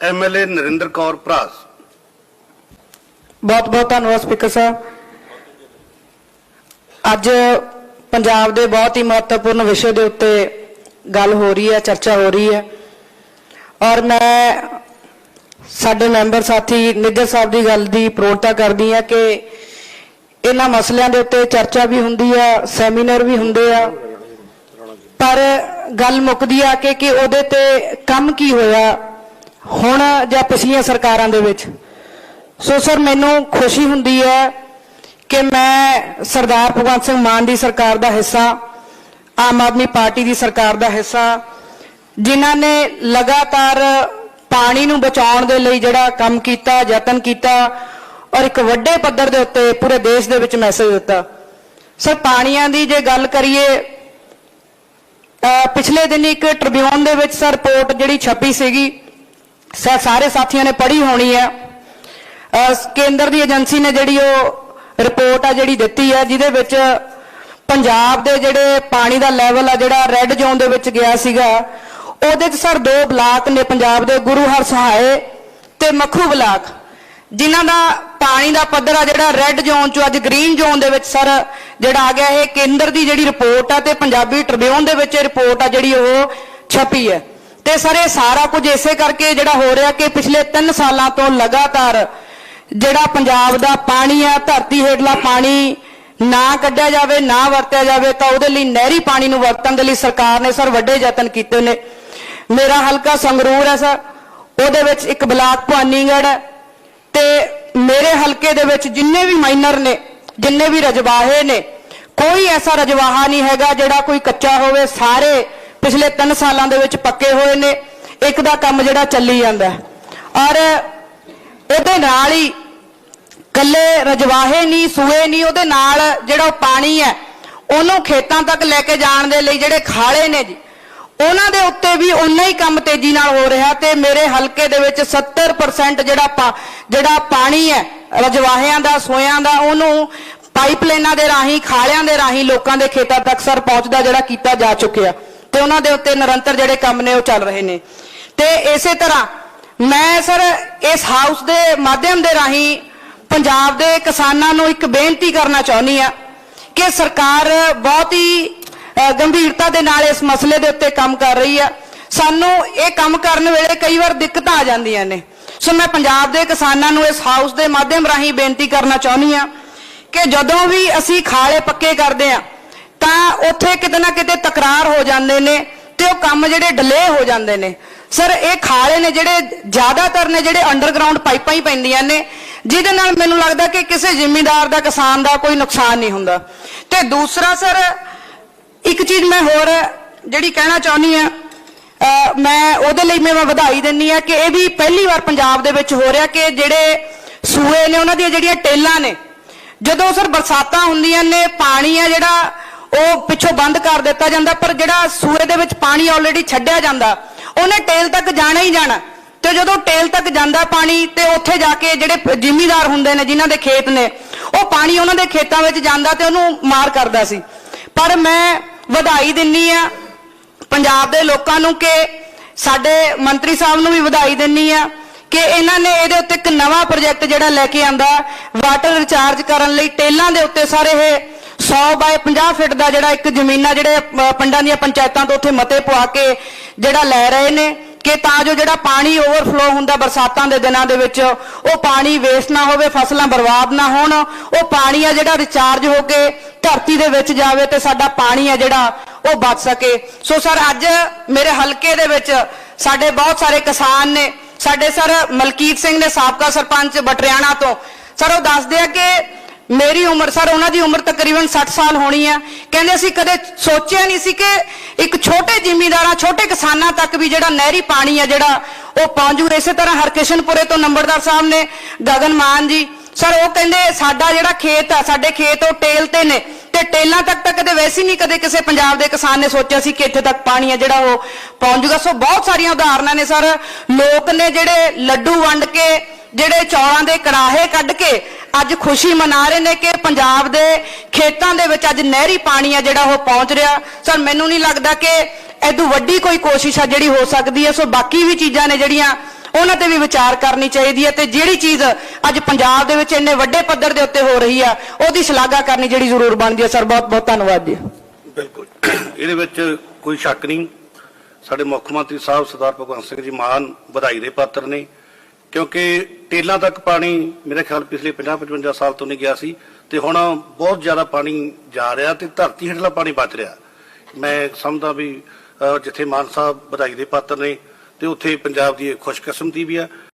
MLA Narendra Kaur ਭਰਾਸ। ਬਹੁਤ ਬਹੁਤ ਧੰਨਵਾਦ ਸਪੀਕਰ ਸਾਹਿਬ। ਅੱਜ ਪੰਜਾਬ ਦੇ ਬਹੁਤ ਹੀ ਮਹੱਤਵਪੂਰਨ ਵਿਸ਼ੇ ਦੇ ਉੱਤੇ ਗੱਲ ਹੋ ਰਹੀ ਹੈ, ਚਰਚਾ ਹੋ ਰਹੀ ਹੈ। ਔਰ ਮੈਂ ਸਾਡੇ ਮੈਂਬਰ ਸਾਥੀ ਨਿੱਜਰ ਸਾਹਿਬ ਦੀ ਗੱਲ ਦੀ ਪ੍ਰੋੜਤਾ ਕਰਦੀ ਹਾਂ ਕਿ ਇਹਨਾਂ ਮਸਲਿਆਂ ਦੇ ਉੱਤੇ ਚਰਚਾ ਵੀ ਹੁੰਦੀ ਆ, ਸੈਮੀਨਾਰ ਵੀ ਹੁੰਦੇ ਆ। ਪਰ ਗੱਲ ਮੁੱਕਦੀ ਆ ਕਿ ਕਿ ਉਹਦੇ ਤੇ ਕੰਮ ਕੀ ਹੋਇਆ ਹੁਣ ਜਾਂ ਪਿਛਲੀਆਂ ਸਰਕਾਰਾਂ ਦੇ ਵਿੱਚ। ਸੋ ਸਰ, ਮੈਨੂੰ ਖੁਸ਼ੀ ਹੁੰਦੀ ਹੈ ਕਿ ਮੈਂ ਸਰਦਾਰ ਭਗਵੰਤ ਸਿੰਘ ਮਾਨ ਦੀ ਸਰਕਾਰ ਦਾ ਹਿੱਸਾ, ਆਮ ਆਦਮੀ ਪਾਰਟੀ ਦੀ ਸਰਕਾਰ ਦਾ ਹਿੱਸਾ, ਜਿਨ੍ਹਾਂ ਨੇ ਲਗਾਤਾਰ ਪਾਣੀ ਨੂੰ ਬਚਾਉਣ ਦੇ ਲਈ ਜਿਹੜਾ ਕੰਮ ਕੀਤਾ, ਯਤਨ ਕੀਤਾ ਔਰ ਇੱਕ ਵੱਡੇ ਪੱਧਰ ਦੇ ਉੱਤੇ ਪੂਰੇ ਦੇਸ਼ ਦੇ ਵਿੱਚ ਮੈਸੇਜ ਦਿੱਤਾ। ਸਰ, ਪਾਣੀਆਂ ਦੀ ਜੇ ਗੱਲ ਕਰੀਏ, ਅਹ ਪਿਛਲੇ ਦਿਨ ਇੱਕ ਟ੍ਰਿਬਿਊਨ ਦੇ ਵਿੱਚ ਸਰ ਰਿਪੋਰਟ ਜਿਹੜੀ ਛਪੀ ਸੀਗੀ ਸਾਰੇ ਸਾਥੀਆਂ ਨੇ ਪੜ੍ਹੀ ਹੋਣੀ ਹੈ ਕੇਂਦਰ ਦੀ ਏਜੰਸੀ ਨੇ ਜਿਹੜੀ ਉਹ ਰਿਪੋਰਟ ਆ ਜਿਹੜੀ ਦਿੱਤੀ ਹੈ ਜਿਹਦੇ ਵਿੱਚ ਪੰਜਾਬ ਦੇ ਜਿਹੜੇ ਪਾਣੀ ਦਾ ਲੈਵਲ ਆ, ਜਿਹੜਾ ਰੈੱਡ ਜ਼ੋਨ ਦੇ ਵਿੱਚ ਗਿਆ ਸੀਗਾ, ਉਹਦੇ 'ਚ ਸਰ ਦੋ ਬਲਾਕ ਨੇ ਪੰਜਾਬ ਦੇ, ਗੁਰੂ ਹਰ ਸਹਾਏ ਤੇ ਮੱਖੂ ਬਲਾਕ। ਜਿਨ੍ਹਾਂ ਦਾ ਪਾਣੀ ਦਾ ਪੱਧਰ ਆ ਜਿਹੜਾ ਰੈੱਡ ਜ਼ੋਨ 'ਚੋਂ, ਅੱਜ ਗ੍ਰੀਨ ਜ਼ੋਨ ਦੇ ਵਿੱਚ ਸਰ ਜਿਹੜਾ ਆ ਗਿਆ, ਇਹ ਕੇਂਦਰ ਦੀ ਜਿਹੜੀ ਰਿਪੋਰਟ ਆ ਤੇ ਪੰਜਾਬੀ ਟ੍ਰਿਬਿਊਨ ਦੇ ਵਿੱਚ ਇਹ ਰਿਪੋਰਟ ਆ ਜਿਹੜੀ ਉਹ ਛਪੀ ਹੈ। ਤੇ ਸਰ ਇਹ ਸਾਰਾ ਕੁਝ ਇਸੇ ਕਰਕੇ ਜਿਹੜਾ ਹੋ ਰਿਹਾ ਕਿ ਪਿਛਲੇ 3 ਸਾਲਾਂ ਤੋਂ ਲਗਾਤਾਰ ਜਿਹੜਾ ਪੰਜਾਬ ਦਾ ਪਾਣੀ ਆ, ਧਰਤੀ ਹੇਠਲਾ ਪਾਣੀ ਨਾ ਕੱਢਿਆ ਜਾਵੇ, ਨਾ ਵਰਤਿਆ ਜਾਵੇ, ਤਾਂ ਉਹਦੇ ਲਈ ਨਹਿਰੀ ਪਾਣੀ ਨੂੰ ਵਰਤਣ ਦੇ ਲਈ ਸਰਕਾਰ ਨੇ ਸਰ ਵੱਡੇ ਯਤਨ ਕੀਤੇ ਨੇ। ਮੇਰਾ ਹਲਕਾ ਸੰਗਰੂਰ ਹੈ ਸਰ, ਉਹਦੇ ਵਿੱਚ ਇੱਕ ਬਲਾਕ ਭਵਾਨੀਗੜ੍ਹ ਹੈ ਤੇ ਮੇਰੇ ਹਲਕੇ ਦੇ ਵਿੱਚ ਜਿੰਨੇ ਵੀ ਮਾਈਨਰ ਨੇ, ਜਿੰਨੇ ਵੀ ਰਜਵਾਹੇ ਨੇ, ਕੋਈ ਐਸਾ ਰਜਵਾਹਾ ਨਹੀਂ ਹੈਗਾ ਜਿਹੜਾ ਕੋਈ ਕੱਚਾ ਹੋਵੇ, ਸਾਰੇ ਪਿਛਲੇ 3 ਸਾਲਾਂ ਦੇ ਵਿੱਚ ਪੱਕੇ ਹੋਏ ਨੇ। ਇੱਕ ਦਾ ਕੰਮ ਜਿਹੜਾ ਚੱਲੀ ਜਾਂਦਾ ਔਰ ਉਹਦੇ ਨਾਲ ਹੀ ਕੱਲੇ ਰਜਵਾਹੇ ਨਹੀਂ, ਸੂਏ ਨਹੀਂ, ਉਹਦੇ ਨਾਲ ਜਿਹੜਾ ਪਾਣੀ ਹੈ, ਉਹਨੂੰ ਖੇਤਾਂ ਤੱਕ ਲੈ ਕੇ ਜਾਣ ਦੇ ਲਈ ਜਿਹੜੇ ਖਾਲੇ ਨੇ ਜੀ, ਉਹਨਾਂ ਦੇ ਉੱਤੇ ਵੀ ਉਨਾ ਹੀ ਕੰਮ ਤੇਜ਼ੀ ਨਾਲ ਹੋ ਰਿਹਾ ਤੇ ਮੇਰੇ ਹਲਕੇ ਦੇ ਵਿੱਚ 70% ਜਿਹੜਾ ਪਾ- ਜਿਹੜਾ ਪਾਣੀ ਹੈ, ਰਜਵਾਹਿਆਂ ਦਾ ਸੋਇਆਂ ਦਾ, ਉਹਨੂੰ ਪਾਈਪਲਾਈਨਾਂ ਦੇ ਰਾਹੀਂ, ਖਾਲਿਆਂ ਦੇ ਰਾਹੀਂ ਲੋਕਾਂ ਦੇ ਖੇਤਾਂ ਤੱਕ ਸਰ ਪਹੁੰਚਦਾ ਜਿਹੜਾ ਕੀਤਾ ਜਾ ਚੁੱਕਿਆ। ਤੇ ਉਹਨਾਂ ਦੇ ਉੱਤੇ ਨਿਰੰਤਰ ਜਿਹੜੇ ਕੰਮ ਨੇ ਉਹ ਚੱਲ ਰਹੇ ਨੇ। ਤੇ ਇਸੇ ਤਰ੍ਹਾਂ ਮੈਂ ਸਰ ਇਸ ਹਾਊਸ ਦੇ ਮਾਧਿਅਮ ਦੇ ਰਾਹੀਂ ਪੰਜਾਬ ਦੇ ਕਿਸਾਨਾਂ ਨੂੰ ਇੱਕ ਬੇਨਤੀ ਕਰਨਾ ਚਾਹੁੰਦੀ ਆ ਕਿ ਸਰਕਾਰ ਬਹੁਤ ਹੀ ਗੰਭੀਰਤਾ ਦੇ ਨਾਲ ਇਸ ਮਸਲੇ ਦੇ ਉੱਤੇ ਕੰਮ ਕਰ ਰਹੀ ਆ। ਸਾਨੂੰ ਇਹ ਕੰਮ ਕਰਨ ਵੇਲੇ ਕਈ ਵਾਰ ਦਿੱਕਤਾਂ ਆ ਜਾਂਦੀਆਂ ਨੇ। ਸੋ ਮੈਂ ਪੰਜਾਬ ਦੇ ਕਿਸਾਨਾਂ ਨੂੰ ਇਸ ਹਾਊਸ ਦੇ ਮਾਧਿਅਮ ਰਾਹੀਂ ਬੇਨਤੀ ਕਰਨਾ ਚਾਹੁੰਦੀ ਆ ਕਿ ਜਦੋਂ ਵੀ ਅਸੀਂ ਖਾਲੇ ਪੱਕੇ ਕਰਦੇ ਆ ਉੱਥੇ ਕਿਤੇ ਨਾ ਕਿਤੇ ਤਕਰਾਰ ਹੋ ਜਾਂਦੇ ਨੇ ਤੇ ਉਹ ਕੰਮ ਜਿਹੜੇ ਡਿਲੇ ਹੋ ਜਾਂਦੇ ਨੇ। ਸਰ, ਇਹ ਖਾਲੇ ਨੇ ਜਿਹੜੇ ਜ਼ਿਆਦਾਤਰ ਨੇ ਜਿਹੜੇ ਅੰਡਰਗਰਾਉਂਡ ਪਾਈਪਾਂ ਹੀ ਪੈਂਦੀਆਂ ਨੇ, ਜਿਹਦੇ ਨਾਲ ਮੈਨੂੰ ਲੱਗਦਾ ਕਿ ਕਿਸੇ ਜ਼ਿਮੀਂਦਾਰ ਦਾ, ਕਿਸਾਨ ਦਾ ਕੋਈ ਨੁਕਸਾਨ ਨਹੀਂ ਹੁੰਦਾ। ਤੇ ਦੂਸਰਾ ਸਰ, ਇੱਕ ਚੀਜ਼ ਮੈਂ ਹੋਰ ਜਿਹੜੀ ਕਹਿਣਾ ਚਾਹੁੰਦੀ ਆ ਮੈਂ ਉਹਦੇ ਲਈ ਮੈਂ ਵਧਾਈ ਦਿੰਨੀ ਆ ਕਿ ਇਹ ਵੀ ਪਹਿਲੀ ਵਾਰ ਪੰਜਾਬ ਦੇ ਵਿੱਚ ਹੋ ਰਿਹਾ ਕਿ ਜਿਹੜੇ ਸੂਏ ਨੇ, ਉਹਨਾਂ ਦੀਆਂ ਜਿਹੜੀਆਂ ਟੇਲਾਂ ਨੇ, ਜਦੋਂ ਸਰ ਬਰਸਾਤਾਂ ਹੁੰਦੀਆਂ ਨੇ, ਪਾਣੀ ਆ ਜਿਹੜਾ ਉਹ ਪਿੱਛੋਂ ਬੰਦ ਕਰ ਦਿੱਤਾ ਜਾਂਦਾ, ਪਰ ਜਿਹੜਾ ਸੂਏ ਦੇ ਵਿੱਚ ਪਾਣੀ ਆਲਰੇਡੀ ਛੱਡਿਆ ਜਾਂਦਾ, ਉਹਨੇ ਟੇਲ ਤੱਕ ਜਾਣਾ ਹੀ ਜਾਣਾ। ਤੇ ਜਦੋਂ ਟੇਲ ਤੱਕ ਜਾਂਦਾ ਪਾਣੀ, ਤੇ ਉੱਥੇ ਜਾ ਕੇ ਜਿਹੜੇ ਜ਼ਿਮੀਦਾਰ ਹੁੰਦੇ ਨੇ, ਜਿਨ੍ਹਾਂ ਦੇ ਖੇਤ ਨੇ, ਉਹ ਪਾਣੀ ਉਹਨਾਂ ਦੇ ਖੇਤਾਂ ਵਿੱਚ ਜਾਂਦਾ ਤੇ ਉਹਨੂੰ ਮਾਰ ਕਰਦਾ ਸੀ। ਪਰ ਮੈਂ ਵਧਾਈ ਦਿੰਨੀ ਆ ਪੰਜਾਬ ਦੇ ਲੋਕਾਂ ਨੂੰ ਕਿ ਸਾਡੇ ਮੰਤਰੀ ਸਾਹਿਬ ਨੂੰ ਵੀ ਵਧਾਈ ਦਿੰਨੀ ਆ ਕਿ ਇਹਨਾਂ ਨੇ ਇਹਦੇ ਉੱਤੇ ਇੱਕ ਨਵਾਂ ਪ੍ਰੋਜੈਕਟ ਜਿਹੜਾ ਲੈ ਕੇ ਆਂਦਾ, ਵਾਟਰ ਰਿਚਾਰਜ ਕਰਨ ਲਈ ਟੇਲਾਂ ਦੇ ਉੱਤੇ ਸਾਰੇ ਇਹ 100 ਬਾਏ 50 ਫੁੱਟ ਦਾ ਜਿਹੜਾ ਇੱਕ ਜ਼ਮੀਨਾਂ ਜਿਹੜੇ ਪਿੰਡਾਂ ਦੀਆਂ ਪੰਚਾਇਤਾਂ ਤੋਂ ਉੱਥੇ ਮਤੇ ਪਵਾ ਕੇ ਜਿਹੜਾ ਲੈ ਰਹੇ ਨੇ, ਕਿ ਤਾਂ ਜੋ ਜਿਹੜਾ ਪਾਣੀ ਓਵਰਫਲੋ ਹੁੰਦਾ ਬਰਸਾਤਾਂ ਦੇ ਦਿਨਾਂ ਦੇ ਵਿੱਚ, ਉਹ ਪਾਣੀ ਵੇਸਟ ਨਾ ਹੋਵੇ, ਫਸਲਾਂ ਬਰਬਾਦ ਨਾ ਹੋਣ, ਉਹ ਪਾਣੀ ਆ ਜਿਹੜਾ ਰਿਚਾਰਜ ਹੋ ਕੇ ਧਰਤੀ ਦੇ ਵਿੱਚ ਜਾਵੇ ਤੇ ਸਾਡਾ ਪਾਣੀ ਆ ਜਿਹੜਾ, ਉਹ ਬਚ ਸਕੇ। ਸੋ ਸਰ, ਅੱਜ ਮੇਰੇ ਹਲਕੇ ਦੇ ਵਿੱਚ ਸਾਡੇ ਬਹੁਤ ਸਾਰੇ ਕਿਸਾਨ ਨੇ, ਸਾਡੇ ਸਰ ਮਲਕੀਤ ਸਿੰਘ ਨੇ ਸਾਬਕਾ ਸਰਪੰਚ ਬਟਰਿਆਣਾ ਤੋਂ। ਸਰ, ਉਹ ਦੱਸਦੇ ਆ ਕਿ ਮੇਰੀ ਉਮਰ, ਸਰ, ਉਹਨਾਂ ਦੀ ਉਮਰ ਤਕਰੀਬਨ 60 ਸਾਲ ਹੋਣੀ ਆ ਕਹਿੰਦੇ ਅਸੀਂ ਕਦੇ ਸੋਚਿਆ ਨਹੀਂ ਸੀ ਕਿ ਇੱਕ ਛੋਟੇ ਜ਼ਿਮੀਂਦਾਰਾਂ, ਛੋਟੇ ਕਿਸਾਨਾਂ ਤੱਕ ਵੀ ਜਿਹੜਾ ਨਹਿਰੀ ਪਾਣੀ ਆ ਜਿਹੜਾ ਉਹ ਪਹੁੰਚੂ ਇਸੇ ਤਰ੍ਹਾਂ ਹਰਕਿਸ਼ਨਪੁਰੇ ਤੋਂ ਨੰਬਰਦਾਰ ਸਾਹਿਬ ਨੇ, ਗਗਨ ਮਾਨ ਜੀ, ਸਰ, ਉਹ ਕਹਿੰਦੇ ਸਾਡਾ ਜਿਹੜਾ ਖੇਤ ਆ, ਸਾਡੇ ਖੇਤ ਉਹ ਟੇਲ ਤੇ ਨੇ ਤੇ ਟੇਲਾਂ ਤੱਕ ਤਾਂ ਕਦੇ ਵੈਸੇ ਨਹੀਂ ਕਦੇ ਕਿਸੇ ਪੰਜਾਬ ਦੇ ਕਿਸਾਨ ਨੇ ਸੋਚਿਆ ਸੀ ਕਿ ਇੱਥੇ ਤੱਕ ਪਾਣੀ ਆ ਜਿਹੜਾ ਉਹ ਪਹੁੰਚ ਜੂਗਾ। ਸੋ ਬਹੁਤ ਸਾਰੀਆਂ ਉਦਾਹਰਨਾਂ ਨੇ, ਸਰ। ਲੋਕ ਨੇ ਜਿਹੜੇ ਲੱਡੂ ਵੰਡ ਕੇ, ਜਿਹੜੇ ਚੌਲਾਂ ਦੇ ਕੜਾਹੇ ਕੱਢ ਕੇ ਅੱਜ ਖੁਸ਼ੀ ਮਨਾ ਰਹੇ ਨੇ ਕਿ ਪੰਜਾਬ ਦੇ ਖੇਤਾਂ ਦੇ ਵਿੱਚ ਅੱਜ ਨਹਿਰੀ ਪਾਣੀ ਆ ਜਿਹੜਾ ਉਹ ਪਹੁੰਚ ਰਿਹਾ। ਸਰ, ਮੈਨੂੰ ਨਹੀਂ ਲੱਗਦਾ ਕਿ ਐਦੂ ਵੱਡੀ ਕੋਈ ਕੋਸ਼ਿਸ਼ ਆ ਜਿਹੜੀ ਹੋ ਸਕਦੀ ਹੈ ਸੋ ਬਾਕੀ ਵੀ ਚੀਜ਼ਾਂ ਨੇ ਜਿਹੜੀਆਂ, ਉਹਨਾਂ ਤੇ ਵੀ ਵਿਚਾਰ ਕਰਨੀ ਚਾਹੀਦੀ ਹੈ ਤੇ ਜਿਹੜੀ ਚੀਜ਼ ਅੱਜ ਪੰਜਾਬ ਦੇ ਵਿੱਚ ਇੰਨੇ ਵੱਡੇ ਪੱਧਰ ਦੇ ਉੱਤੇ ਹੋ ਰਹੀ ਆ, ਉਹਦੀ ਸ਼ਲਾਘਾ ਕਰਨੀ ਜਿਹੜੀ ਜ਼ਰੂਰ ਬਣਦੀ ਹੈ ਸਰ, ਬਹੁਤ ਬਹੁਤ ਧੰਨਵਾਦ ਜੀ। ਬਿਲਕੁਲ। ਇਹਦੇ ਵਿੱਚ ਕੋਈ ਸ਼ੱਕ ਨਹੀਂ। ਸਾਡੇ ਮੁੱਖ ਮੰਤਰੀ ਸਾਹਿਬ ਸਰਦਾਰ ਭਗਵੰਤ ਸਿੰਘ ਜੀ ਮਾਨ ਵਧਾਈ ਦੇ ਪਾਤਰ ਨੇ। ਕਿਉਂਕਿ ਟੇਲਾਂ ਤੱਕ ਪਾਣੀ ਮੇਰੇ ਖਿਆਲ ਪਿਛਲੇ 50-55 ਸਾਲ ਤੋਂ ਨਹੀਂ ਗਿਆ ਸੀ ਤੇ ਹੁਣ ਬਹੁਤ ਜ਼ਿਆਦਾ ਪਾਣੀ ਜਾ ਰਿਹਾ ਤੇ ਧਰਤੀ ਹੇਠਲਾ ਪਾਣੀ ਬਚ ਰਿਹਾ। ਮੈਂ ਸਮਝਦਾ ਵੀ ਜਿੱਥੇ ਮਾਨ ਸਾਹਿਬ ਵਧਾਈ ਦੇ ਪਾਤਰ ਨੇ ਤੇ ਉੱਥੇ ਪੰਜਾਬ ਦੀ ਇਹ ਖੁਸ਼ਕਿਸਮਤੀ ਵੀ ਆ।